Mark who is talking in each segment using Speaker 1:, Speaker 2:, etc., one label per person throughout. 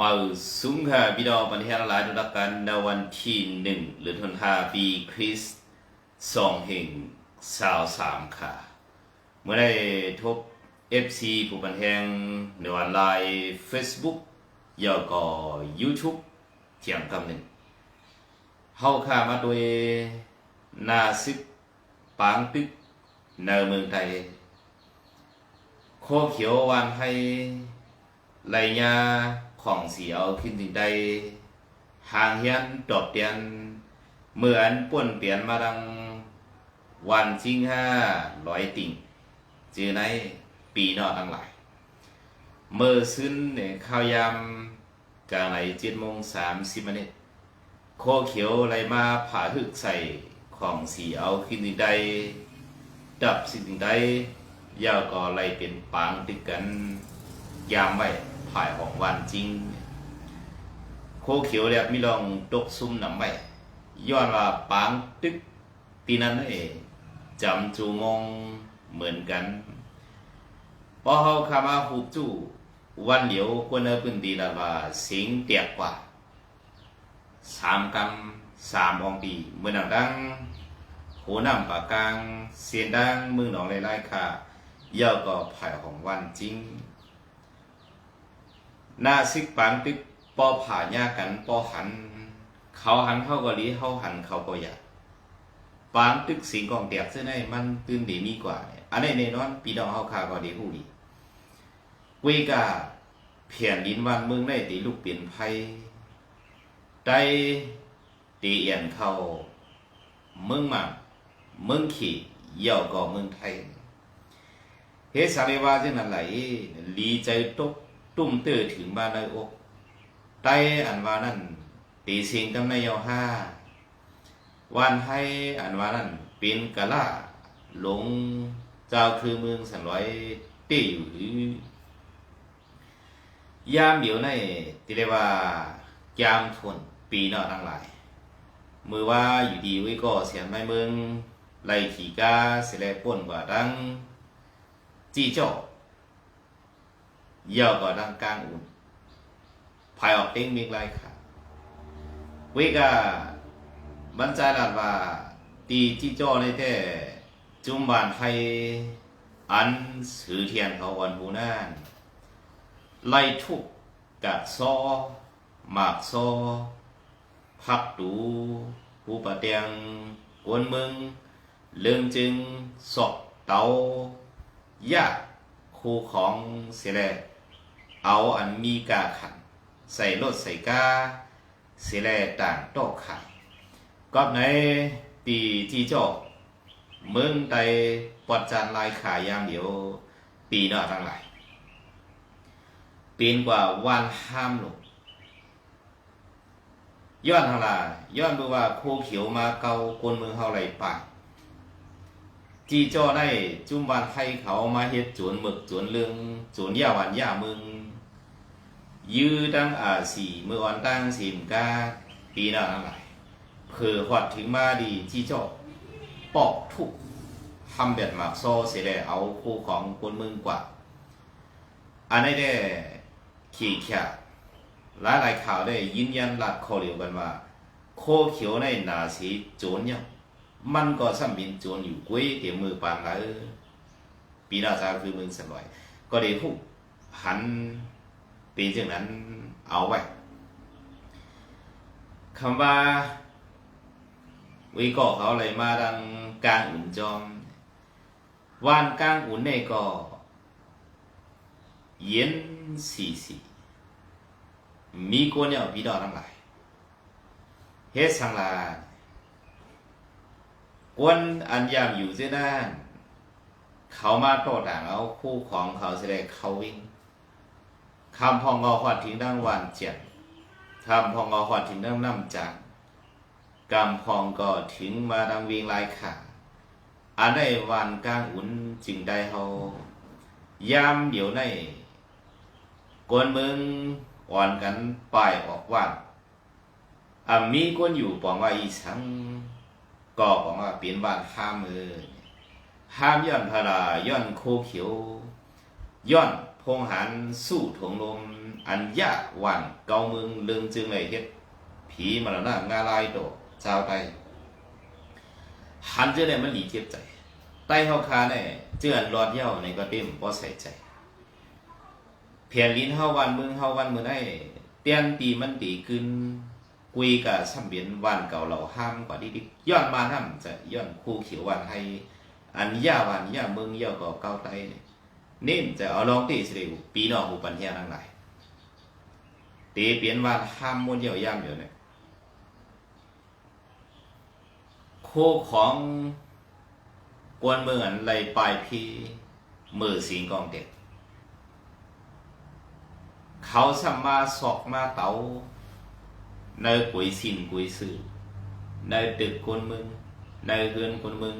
Speaker 1: มาสูงค่ะพี่น้องปัญหาหลายทุกกันในวันที่หนึ่งหรือธันวาปีคริสต์สองแห่งสาวสามค่ะ เมื่อได้ทบ FC ผู้บันแหงในวันไลน์ Facebook ยาวก็ YouTube เที่ยงคำหนึ่งเฮาค่ะมาโดยนาซิปปางตึกในเมืองไทยโคเขียววานให้ไรยา ของเสียวขึ้นถึงใดหางเฮียนดอกเตียนเหมือนป่วนเปลี่ยนมาดังวันจิงห้าร้อยติ่งจือในปีนอกทั้งหลายเมื่อซึ้นเนี่ยข้าวยามกลางไหนเจ็ดโมงสามสิบนาทีโคเขียวไรมาผ่าทึกใส่ของสีเอาขึ้นถึงใดดับสิ่งใดยาวก็ไหลเป็นปางติดกันยามไว้ ภายของวันจริง โคเขียวแล้วมีลองตกซุ่มนำไว้ย้อนว่าปางตึกปีนั้นเองจำจูงงเหมือนกันพอเขาคามาหูจู่วันเหลียวกวนเอปืนดีละว่าสิงเตียกกว่าสามกำสามองปีเหมือนดังหัวหน้ำปากกลางเสียงดังมือหนองไล่ๆค่ะเย่าก็ภายของวันจริง หน้าซิกปางตึกปอผ่าหญ้ากันปอหัน เขาหันเข้าก็ลีเขาหันเขาก็อยากปางตึกสิงกองเตียกเส้นในมันตื่นดีมีกว่าเนี่ยอันนี้แน่นอนปีน้องเฮาคาก็ดีฮู้ดีเวกาเพียนดินวันเมืองได้ตีลูกเปลี่ยนไผได้ตีเอียนเข้าเมืองมันเมืองขี่เย่าก็เมืองไทยเฮสาเรวาเจังนั้นไหลลีใจตก ตุ้มเตื้อถึงบ้านในอกไตอันว่านั่นปีสิงกำในยาห้าวันให้อันว่านั่นเป็นกะล่าหลงเจ้าคือเมืองสันร้อยตี้อยู่หรือยามเดียวในที่เรียกว่ายามทนปีนอทั้งหลาย มือว่าอยู่ดีไว้ก็เสียงไม่เมืองไล่ขี่กาเสยแลป่นกว่าดัง จีเจ้าะ เวกาบรรจารันว่าตีจีเจ้าในแต่จุมบานไทยอันสือเทียนเขาวันหูนานไล่ทุกกะซอหมากซอพักดูผู้ปะเตียงกวนเมืองเรื่องจึงสอกเตายากคู่ของเสียแล เอาอันมีกาขัน ใส่รถใส่กาเสียแลต่างโตขายก็ในตีที่จอกเมืองใดปอดจานลายขายยามเดียว ปีน้าทั้งหลายปีนกว่าวันห้ามลงย้อนทางลาย้อนดูว่าโคเขียวมาเกาคนเมืองเฮาไหลปาจีจ้อได้จุ่มบานไทยเขามาเฮ็ดจวนหมึกจวนเรื่องจวนย่าหวานย่ามึง ยื้อดังอาสีเมื่อวันตั้งสิมกาปีหน้าทั้งหลายเผื่อหอดถึงมาดีจีจ้อปอกทุกทำแบบหมากโซเสียแล้เอาคู่ของคนเมืองกว่า อันนี้ได้ขี่แค่หลายหลายข่าวได้ยืนยันหลักข้อเดียวกันว่า โคเขียวในนาสีโจรเนี่ยมันก็ซ้ำเป็นโจรอยู่กุ้ยเดี๋ยวมือปานแล้วปีหน้าจะคือเมืองสลอย ก็ได้พูดหัน เป็นจังนั้นเอาไว้คำว่าวิก็เขาอะไรมาดังกลางอุ่นจอมวานกลางอุ่นในก็เย็นสีสีมีโกเนี่ยพี่ดอทั้งหลายเฮ็ดสังลากวนอันยามอยู่เส้นนั้นเขามาโตต่างเอาคู่ของเขาแสดงเขาวิ่ง คำพองงอขวัดทิ้งดังวันเจ็ดคำพองงอขวัดทิ้งดังน้ำจางกำพองก็ถึงมาดังวิงลายขาอันได้วันกลางอุ่นจึงได้เฮายามเดี๋ยวในกวนเมืองอ่อนกันป้ายออกว่าอามีคนอยู่ปองว่าอีสังก็ปองว่าเปลี่ยนบ้านห้ามมือห้ามย้อนพาราย้อนโคเขียวย้อน พงหารสู้ถงลม อันยากหวันเกาเมืองเลืองจึงเลยเฮ็ด ผีมรณะงาลายโดเจ้าไตหันเจอเนี่ยมันหลีเจ็บใจไตเฮาคาเนี่ยเจือนรอดเย้าในก็เต็มบ่ใส่ใจเพียนลิ้นเฮาวันเมืองเฮาวันเมื้อได้เตียนตีมันตีขึ้นกุยกับสัมเบียนวันเก่าเราห้ามกว่าดิดิย้อนมาห้ามจะย้อนคู่เขียววันให้ อันย่าวันย่าเมืองย่าก็เก้าไตเนี่ย เน้นจะเอาลองตีสิเดปีนอกหูปัญญาทั้งหลายตีเปลี่ยนวันห้ามมวนเยี่ยวย่ำอยู่เนี่ยโคของกวนเมืองอันไรปลายพีมือสิงกองเด็กเขาสัมมาสอกมาเตาในกุยสินกุยซื้อในตึกคนมึง ในเฮือนคนมึง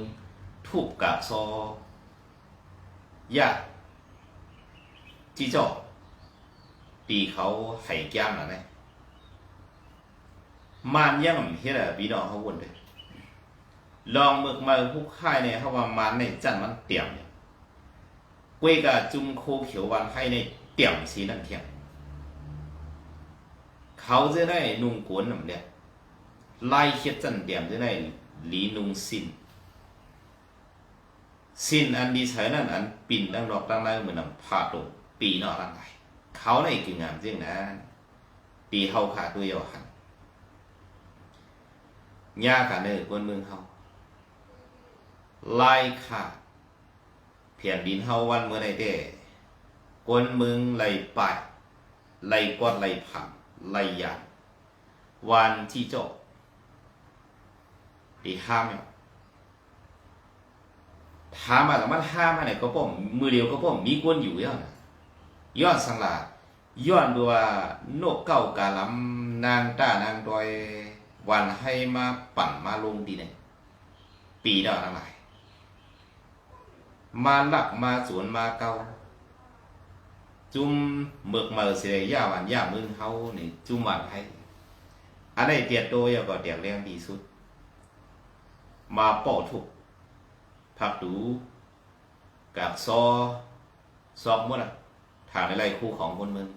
Speaker 1: ทุบกาซอยาก จีจอกตีเขาไห้แก้มนะเนี่ยมานยังเฮ็ดอะพี่น้องเขาวนเลยลองมึกมาผู้ค่ายเนี่ยเขาว่ามานในจันมันเตี่ยมเนี่ยกวยกะจุมโคเขียววันให้ในเตี่ยมสีนั่นเทียมเขาจะได้นุ่งกวนน่ะเนี่ยไล่เฮ็ดจันเตี่ยมจะได้หลีนุ่งสิ้นสิ้นอันดีใช้นั่นอันปิ่นดังดอกดังไรเหมือนนำผ้าตก ปีนอกร่างกายเขาในคืองามจริงนะ ปีเฮาขาดด้วยหันยากันเนอกวนเมืองเฮาไล่ขาดเพียนดินเฮาวันเมื่อใดเด้กวนเมืองไล่ปายไล่กอดไล่ผังไล่ยานวันที่จบปีห้ามเนี่ยถามมาแต่มันห้ามมาเนี่ยก็ป้อมมือเดียวก็ป้อมมีกวนอยู่ย้อนะ ย้อนสังลาย้อนดูว่านกเก้ากาลำนางต้านางดอยวันให้มาปั่นมาลงดีเนี่ยปีดาวทั้งหลาย มาหลักมาสวนมาเกาจุ่มเมือกเมือเสียย่าวันย่ามึงเฮาเนี่จุ่มวันให้อันไหนเตียดโตยก็เตียดแรงดีสุด มาป่อทุกผักดูกากซอซอกมดอะ ทางในไรคู่ของคนเมือง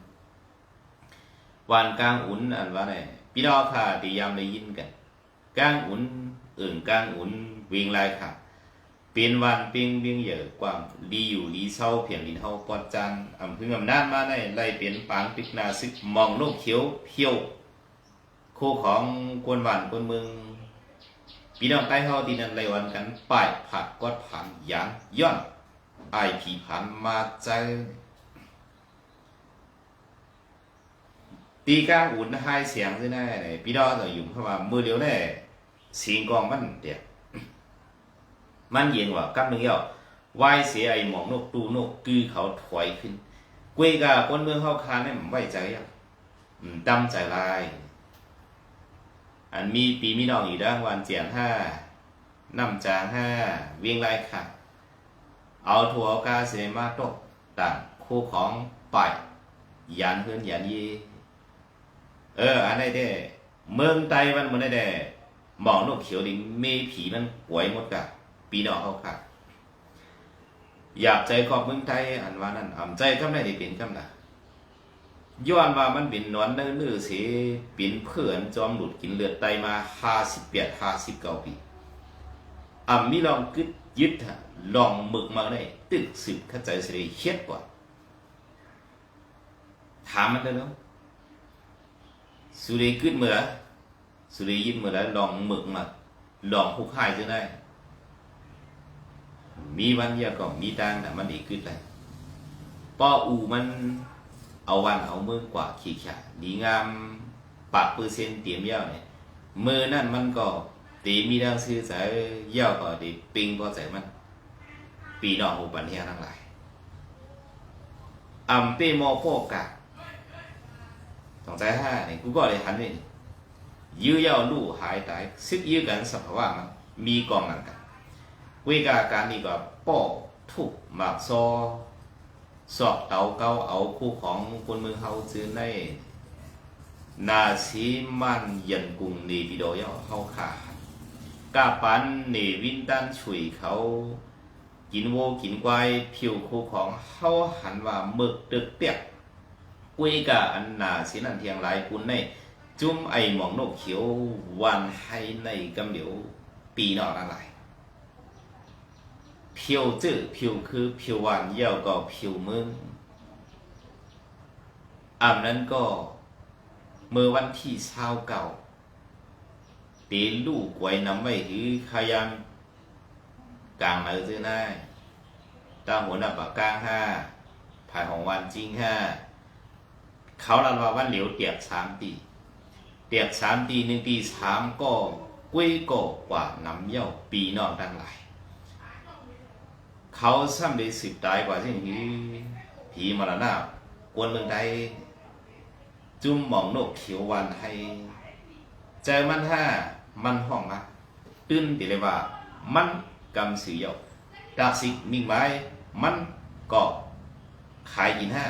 Speaker 1: วันกลางอุ่นอันว่าไหนพี่น้องค่ะตียามได้ยินกันกลางอุ่นอื่นกลางอุ่นวิ่งไล่ค่ะเป็นวันเปียงเบียงเหยอะกว่างดีอยู่ดีเศร้าเพียงลินเฮาปอดจันอำพึ่งอำนาจมาในไล่เปลี่ยนปางปิกนาซึกมองโลกเขียวเพียวคู่ของกวนหวานกวนเมืองพี่น้องใต้เฮาที่นั่นไรวันกันป้ายผัดกอดผ่านยางย้อนไอผีผ่านมาใจ ตีกลาอุ่นให้เสียงใช่ไหมพี่น้องจะอยู่เข้ามามือเดียวแน่สียงกองมันเดียวมันเย็นกว่ากับหนึ่งเดียววายเสียไอหมองนกตูนกกือเขาถอยขึ้นกวยกาคนเมืองเฮาคาเนี่ยมันไว้ใจอะอืมดำใจลายอันมีปีมีน้องอยู่ด้านวันเจียนห้าน้ำจางห้าเวียงไรค่ะ เอาถั่วเอากาเสมาตกต่างคู่ของไปยันเพื่อนยันยี เอออันไหนเด้เมืองไต้มันมันได้เด้หมองนกเขียวดิเมผีมันหวยหมดกะปีนอเขาค่ะอยากใจขอบเมืองไทยอันว่านั่นอ่ำใจก็ไม่ได้เป็นกำลังย้อนว่ามันเป็นนอนเนื้อสิเป็นเพื่อนจอมหลุดกินเลือดไตมาห้าสิบแปดห้าสิบเก้าปีอ่ำมีลองกึดยึดฮะลองหมึกมาได้ตึกสิบเข้าใจสิได้เฮ็ดกว่าถามมันเด้อเนาะ สุริกึดเมื่อสุริยึดเมื่อแล้วลองหมึกมาลองผู้ค่ายจะได้ มีวันเดียวก็มีตังแต่มันอีกกึดเลยป้ออูมันเอาวันเอามือกว่าขี้ขาดีงามปากเปอร์เซ็นต์เตรียมเย่าเนี่ยมือนั่นมันก็ตีมีดังซื้อใจเย่าก็ดีปิงพอใจมัน ปีนอกหูปันเฮียทั้งหลายอ่ำเปโมโปกะ สองใจห้าเนี่ยกูก็เลยหันนี่ยื้อเย่าลู่หายตายซึกยื้อกันสภาวะมันมีกองหลังกันเวกาการนี้ก็ป้อทุกหมากซอสอบเตาเกาเอาคู่ของคนเมืองเฮาจื้อในนาสีมันยันกุงนีวิโดยเฮาขากาปันนีวินตันฉุยเขา กินโวกินควายผิวคู่ของเฮาหันว่าหมึกตึกเปียก กุยกะอันนาสินันเทียงหลายปุนในจุ้มไอหมองนกเขียววันให้ในกำเดียวปีนอกอะไรผิวจื้อผิวคือผิววานเยี่ยวก็ผิวมึงอันนั้นก็เมื่อวันที่เช้าเก่าตีลูกไว้นำไว้หือขยันกลาง ở dưới này ta muốn là bảo cang ha phải hồng hoàn chính ha เขาลันว่าวันเหลียวเตียกสามตีเตียกสามตีหนึ่งตีสามก็กุ้ยก็กว่าน้ำเยี่ยวปีนอกดังหลาย เขาซ้ำได้สิบตายกว่าสิ่งที่ผีมรณะกวนเมืองใดจุ่มหมองนกเขียววันให้เจอมันห้ามันห้องมาตื้นติเลยว่า มันกำสือเยาดาสิมิ่งไม้มันก็ขายกินห้า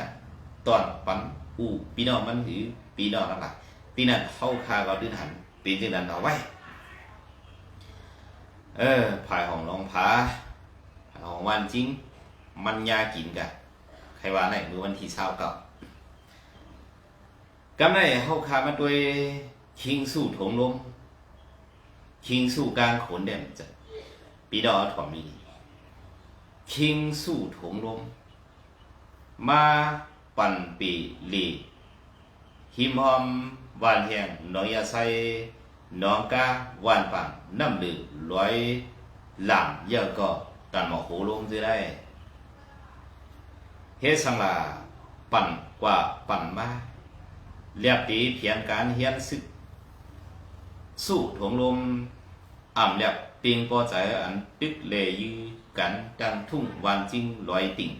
Speaker 1: ตอนปัน อูปีนอกมันถือปีนอกนั่นแหละปีนั้นเข้าคาก็ดื้อหันปีที่นั้นเอาไว้ เออผายของรองผาผายของวันจริง มันยากินกันใครว่าไหนมือวันที่เช้าเก่ากำได้เข้าคามาด้วยคิงสู้ถงลมคิงสู้กลารขนเด่นจะปีดอถอมีคิงสู้ถงลมมา ปันปีลีหิมหอมวานแหงหนองยาไซหนองกาหวานปังน้ำลือลอยหลังเยอะก็ตันหมอกหูลงจะได้เฮสังลาปั่นกว่าปั่นมาเรียบตีเพียงการเฮียนซึก สู้ถงลมอ่ำเรียบปิงปอใจอันตึกเลยือกันดังทุ่งวันจริงลอยติ่ง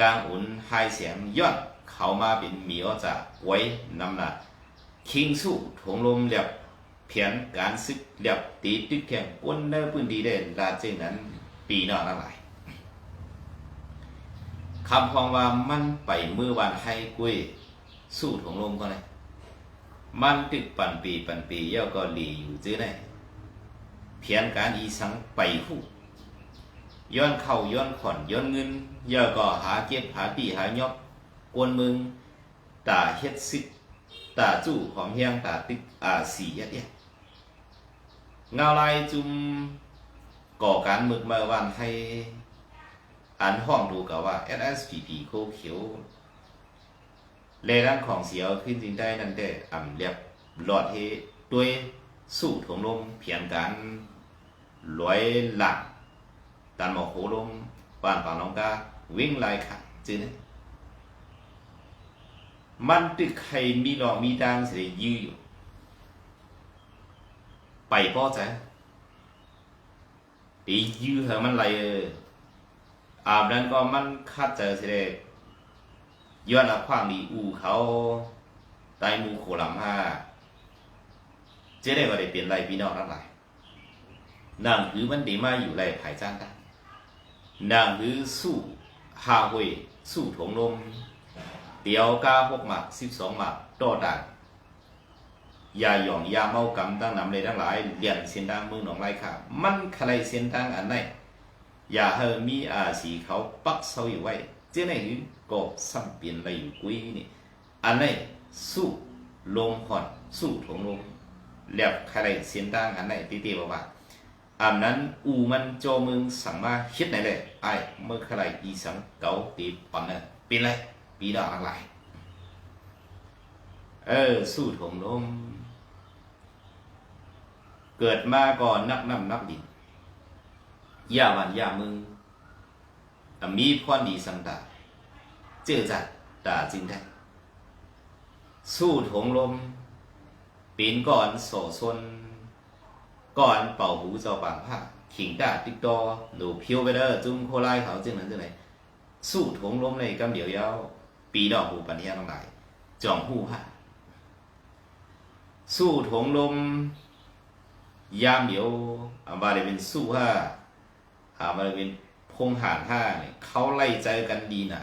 Speaker 1: กางอุ่นหายเสียงย้อนเข้ามาเป็นมียวจากไว้นำหนักคิงสู้ถงลมเรียบเพียนการซึกเรียบตีตึกแข่งป้นเนื้อพื้นดีได้ลาเจนั้นปีนอกนั่นหลายคำพองว่ามันไปเมื่อวันให้กุ้ยสู้ถงลมก็เลยมันตึกปันปีปันปีเย่าก็หลีอยู่จื้อไนเพียนการอีสังไปคู่ ย้อนเข้าย้อนขอนย้อนเงินเย่าก็หาเก็บหาปีหายอกกวนมึงตาเฮ็ดซิกตาจู่หอมเฮียงตาตึกอาสียัดเนี่ยเงาลายจุมก่อการมึกมาวันให้อันห้องดูกับว่า SSPP โคเขียวเลร่างของเสียวขึ้นจริงได้นั่นแต่อ่ำเรียบหลอดเฮด้วยสู้ถงลมเพียงการลอยหลัก ตันหมอกโหลมป่านป่านน้องกาวิ่งไล่ขัดจื้อเนี่ยมันตึกใครมีหลอกมีดังเสียยืออยู่ ไปป้อใจไปยื้อเหอมันไหลเอออาบนั้นก็มันคัดเจอเสียย้อนเอาความดีอูเขาไตมูโขลำห้าเจ๊ได้ว่าได้เปลี่ยนไรพี่น้องทั้งหลายนางคือมันดีมาอยู่ไรภายจ้างได้ นางคือสู้ฮาเวยสู้ถงลมเตียวก้าหกหมักสิบสองหมักต่อดันยาหยองยาเมากำตั้งนำเลยทั้งหลายเรียนเส้นทางมือหนองไรค่ะ มันใครเส้นทางอันไหนอย่าเฮอมีอาสีเขาปักเสาอยู่ไว้เจ้าไหนก็ซ้ำเปลี่ยนอะไรอยู่กุ้ยนี่อันไหนสู้ลมผ่อนสู้ถงลมเรียบใครเส้นทางอันไหนตีตีบอกว่า อันนั้นอูมันโจมึงสั่งมาคิดไหนเลยไอ้เมื่อใครอีสังเกาตีปันเนี่ยเป็นไรปีดอกอะไรเออ สู้ถงลม เกิดมาก่อนนักน้ำนักดินย่าวันย่ามึงมีพรดีสังตาเจอจัดตาจริงได้สู้ถงลมปีนก่อนโสซน ก่อนเป่าหูเจ้าปางผ้าขิงดาติ๊กตอหนูเพียวไปเด้อจุ้มโคไลเขาจึงนั้นจึงไหนสู้ถงลมในกำเดียวยาวปีดอกหูปันเทียทั้งหลายจองหูผ้าสู้ถงลมยามเดียวอาบาเลยเป็นสู้ห้าอาบาเลยเป็นพงหานห้าเนี่ยเขาไล่ใจกันดีน่ะ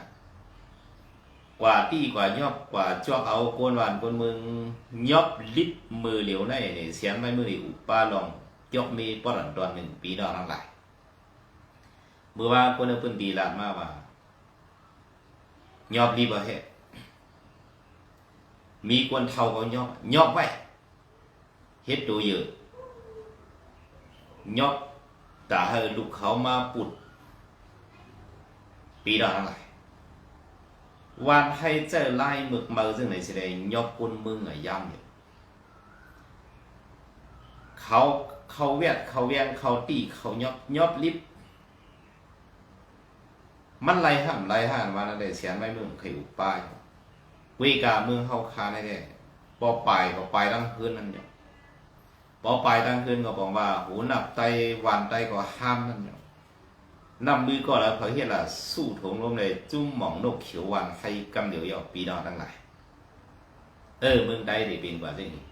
Speaker 1: กว่าตี้กว่ายอบกว่าจอเอาโกนหวานโกนมึงยอบลิบมือเหลียวในเนี่ยเสียงไม่มือเหลียวป้าลอง ยกมีป้อนตอนหนึ่งปีดอกทั้งหลายเมื่อว่าคนเอาปืนตีลามาว่ายอบรีบ่เฮ็ดมีคนเท่าก็ยอบยอบไว้เฮ็ดตัวเยอะยอบแต่ให้ลูกเขามาปุด ปีดอกทั้งหลายวันให้เจอไล่หมึกเมาซึ่งในสิได้ยอบคนมึงอะย่ำอยู่เขา เขาเวียดเขาเวียงเขาตีเขายอบยอบลิฟมันไล่ห้ามไล่ห้ามวันนั้นได้เสียนไว้เมืองเคยอุปป้ายวิกาเมืองเฮาคาได้แก่ปอปลายก็ปลายตั้งคืนนั่นอยู่ปอปลายตั้งคืนก็บอกว่า หูนับไตวันไตก็ห้ามนั่นอยู่นำมือก็แล้วเขาเฮ็ดล่ะสู้ถงลมเลยจุ้มหม่องนกเขียววันให้กำเดียวยอปีนอทั้งหลายเออเมืองใดได้เป็นกว่าสิ่งนี้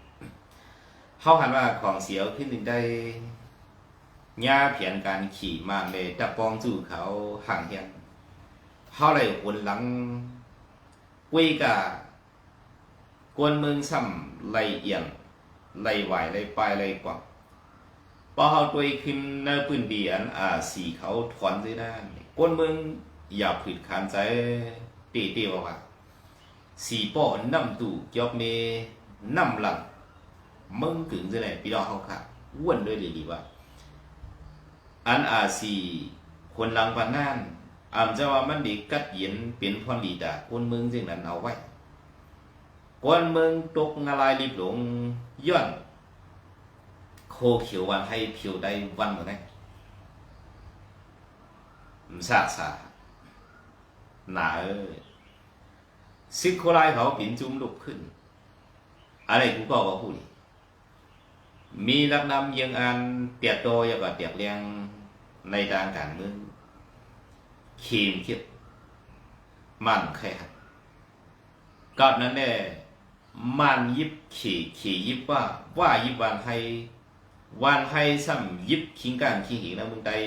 Speaker 1: เฮาหันว่าของเสียวขึ้นหนึ่งได้ย่าเพียนการขี่มาเลยตะปองจู่เขาห่างเฮียนเขาเลยหนหลังกุยกากวนเมืองซ้ำไหลเอียงไหลไหวไหลปลายไหลกว่าพอเขาตัวขึ้นในปืนเบียนอ่าสีเขาถอนสิได้กวนเมืองอย่าผิดขานใจตีตีว่าว่าสีป้อน้ำตู่ยอกเมน้ำหลัง มึงถึงสิไหนพี่น้องเขาค่ะอ้วนด้วยดีว่า อันอาสีคนลังปานนั่นอำจะว่ามันดีกัดเย็นเป็นพรลีดาคนเมืองจึงนั้นเอาไว้คนเมืองตกงาลายรีบหลงย้อนโคเขียววันให้ผิวได้วันหมดได้มสาสาหนาเอ้ยซิกโคไลเขาปิ่นจุ้มลุกขึ้น อะไรกูก็ว่าพูด มีลักนำยังอันเตียโตอยากว่าเตียกเลียงในทางการเมืองขีมคิดมันแค่ก่อนนั้นเนี่ยมันยิบขี่ขี่ยิบว่าว่ายิบวันให้วันให้ซ้ำยิบคิงการคิงหิงนะมึงได้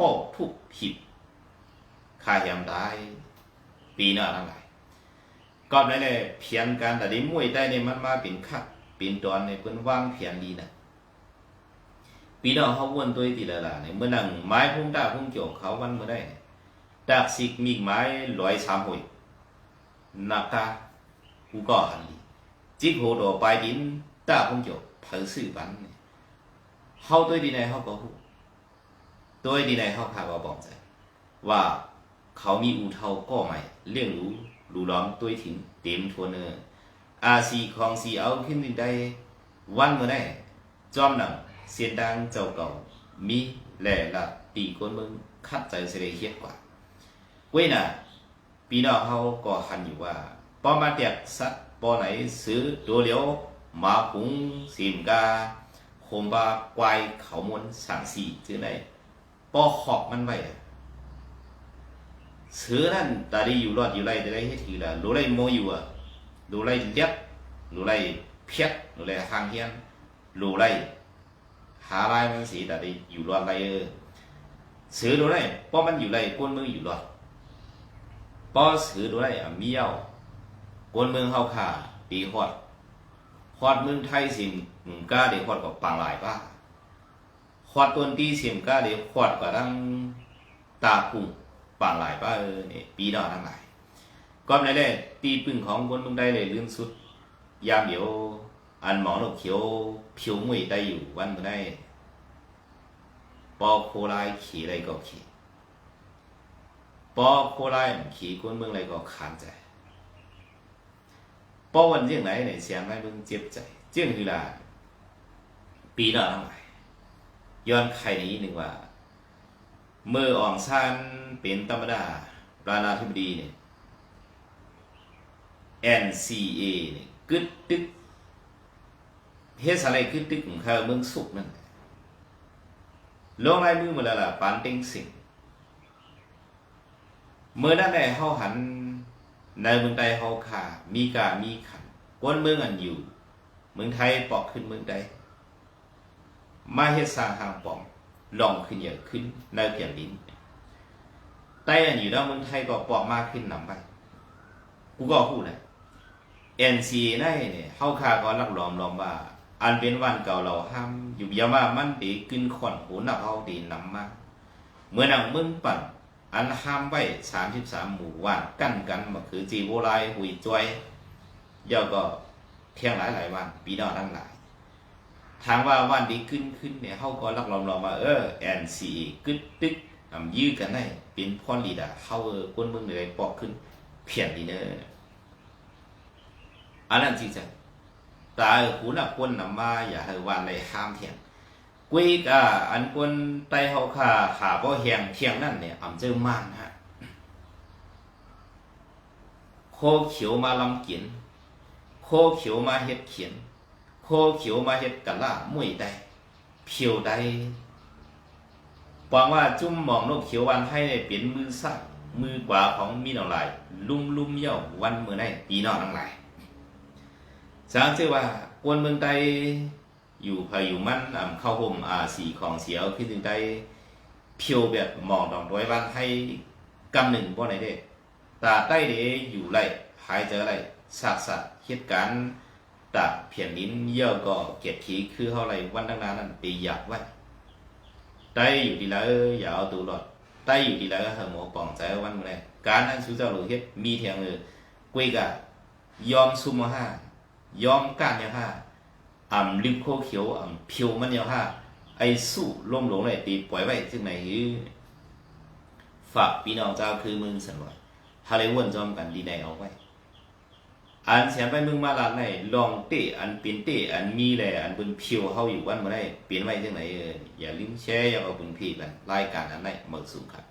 Speaker 1: ปอกทุกผิดขายยำได้ปีหน้าทั้งหลายก่อนนั้นเนี่ยเพียนการแต่ได้มวยได้เนี่ยมันมาเป็นคักเป็นตอนในเพิ่นว่างเพียนดีนะ พี่น้องเขาวนตัวที่ละล่ะเนี่ยเมื่อนั่งไม้พุ่งด่าพุ่งโจงเขาวันเมื่อได้ดากสิกมีไม้ลอยสามหอยนักตากูก็หันดีจิกโหดอไปดินด่าพุ่งโจงเผอสื่อบันเนี่ยเขาตัวดีไหนเขาก็หูตัวดีไหนเขาพาว่าบอกใจว่าเขามีอูเทาก็ใหม่เลี้ยงรู้รู้ล้อมตัวถิ่นเต็มทัวเนออาซีของซีเอาขึ้นดินได้วันเมื่อได้จอมหนัง เสียดังเจ้าเก่ามีแหล่ละตีคนมึงคัดใจเสียเฮียกว่าเว้ยน่ะปีน้องเขาก็หันอยู่ว่าปอมาเตียกสัตว์ปอไหนซื้อตัวเหลียวมาผงสิมกาโคมบาควายเขามนสั่งสีจื้อไหนปอขอบมันไว้อะซื้อนั่นตาดีอยู่รอดอยู่ไรแต่ได้เฮ็ดทีละรู้ไรโมอยู่อะรู้ไรเลียบรู้ไรเพียดรู้ไรหางเฮียนรู้ไร หาไรมันสีแตาดีอยู่รอดไรเออซื้อรู้ไรป้อมันอยู่ไรก้นมืออยู่รอดป้อสือด้วยอะเมียวกวนมืองเฮาขาปีฮอดฮอดมืองไทยสิมก้าเดี๋ยวฮอดกับปางหลายป้าฮอดต้นตีสิมก้าเดี๋ยวฮอดกับทั้งตาปุ่งปางหลายป้าเออเนี่ยปีดอทั้งหลายก็ในแรกตีปึ่งของคนมืองใดเลยลื่นสุดยามเดี๋ยว อันหมอนกเขียวผิวมวยได้อยู่วันเมื่ได้ปอโคลายขี่ไรก็ขี่ปอโคไลขี่คนเมืองไรก็ขานใจปอวันเจียงไหนไหนเสียงไรเมืองเจ็บใจ เจียงคือลาปีหน้าทั้งหลายย้อนใครนี้หนึ่งว่า เมื่ออ่องซานเป็นธรรมดาประธานาธิบดีเนี่ย NCA เนี่ยกึดตึก เฮ็ดอะไรกึดตึกของเขาเมืองสุกนั่นลงลายมือมาแล้วล่ะปานเต็งสิงเมื่อนั้นแหละเฮาหันในเมืองใดเฮาขามีกามีขันกวนเมืองอันอยู่ เมืองไทยปอกขึ้นเมืองใดมาเฮ็ดสร้างหางป่องลองขึ้นเยอะขึ้นในเพียงดินใต้อันอยู่แล้วเมืองไทยก็ปอกมากขึ้นนำไปกูก็พูดนะ NCA ได้เนี่ยเฮาคาก็รักล้อมล้อมว่า อันเป็นวันเก่าเราห้ามอยู่ยาว่ามันตีขึ้นขอนหูนับเฮาตีนำมาเมื่อนังมึงปั่น อันห้ามไว้สามสิบสามหมู่ว่านกั้นกันมาคือจีโบรายหุยจวยเดี๋ยวก็เที่ยงหลายหลายวันปีนอทั้งหลายทางว่าวันดีขึ้นขึ้นเนี่ยเขาก็รักลอมลอมมาเออแอนซีกึดตึกอำยื้อกันได้เป็นพรลีดาเขาเออก้นเมืองเลยปอกขึ้นเพียนดีเนออันนั้นจริงจัง แต่หูนักคนนำมาอย่าให้วันในห้ามเที่ยงกุยกะอันคนไตเฮาขาขาบ่แหงเที่ยงนั่นเนี่ยอำเจอมานฮะโคเขียวมาลำเกียนโคเขียวมาเฮ็ดเขียนโคเขียวมาเฮ็ดกะลามวยได้เพียวได้หวังว่าจุ่มหมองนกเขียววันให้ได้เปลี่ยนมือซ้ายมือขวาของมีนองลายลุ่มลุ่มเย่าวันมือได้ปีนอกทั้งหลาย สางชื่อว่ากวนเมืองไตอยู่พายุมันอ่ำเข้าห่มอาสีของเสียวขึ้นถึงได้เพียวแบบมองดอกด้อยบ้านให้กำหนึ่งบ่ไหนเด้ตาใต้เดอยู่ไรหายเจอไรสากสักเหตุการณ์ตาเพียนลิ้นเยี่ยวก็เก็บขีคือเท่าไรวันตั้งนานนั้นไปอยากไว้ใต้อยู่ดีแล้วอย่าเอาตัวรอดใต้อยู่ดีแล้วเหอหมอป่องใจวันมื้อไหนการนั้นสุเจ้าหลูเฮ็ดมีเทียงเลยกุยกะยอมซุมมาห้า ยอมก้านเนี่ยห้าอ่ำริมโคเขียวอ่ำเพียวมันยาวห้าไอ้สู้ล่มหลงเลยตีปล่อยไว้จึงไหนหือฝากพี่น้องเจ้าคือมึงสันว่าฮาเลวนจอมกันดีในเอาไว้อันเสียไปมึงมาลาดในลองเตะอันเป็นเตะอันมีแหละอันบนเพียวเฮาอยู่วันมาได้เปลี่ยนไว้จังไหนอย่าลืมแชร์อย่าเอาบุญพี่กันรายการอันไหนหมดสูงครับ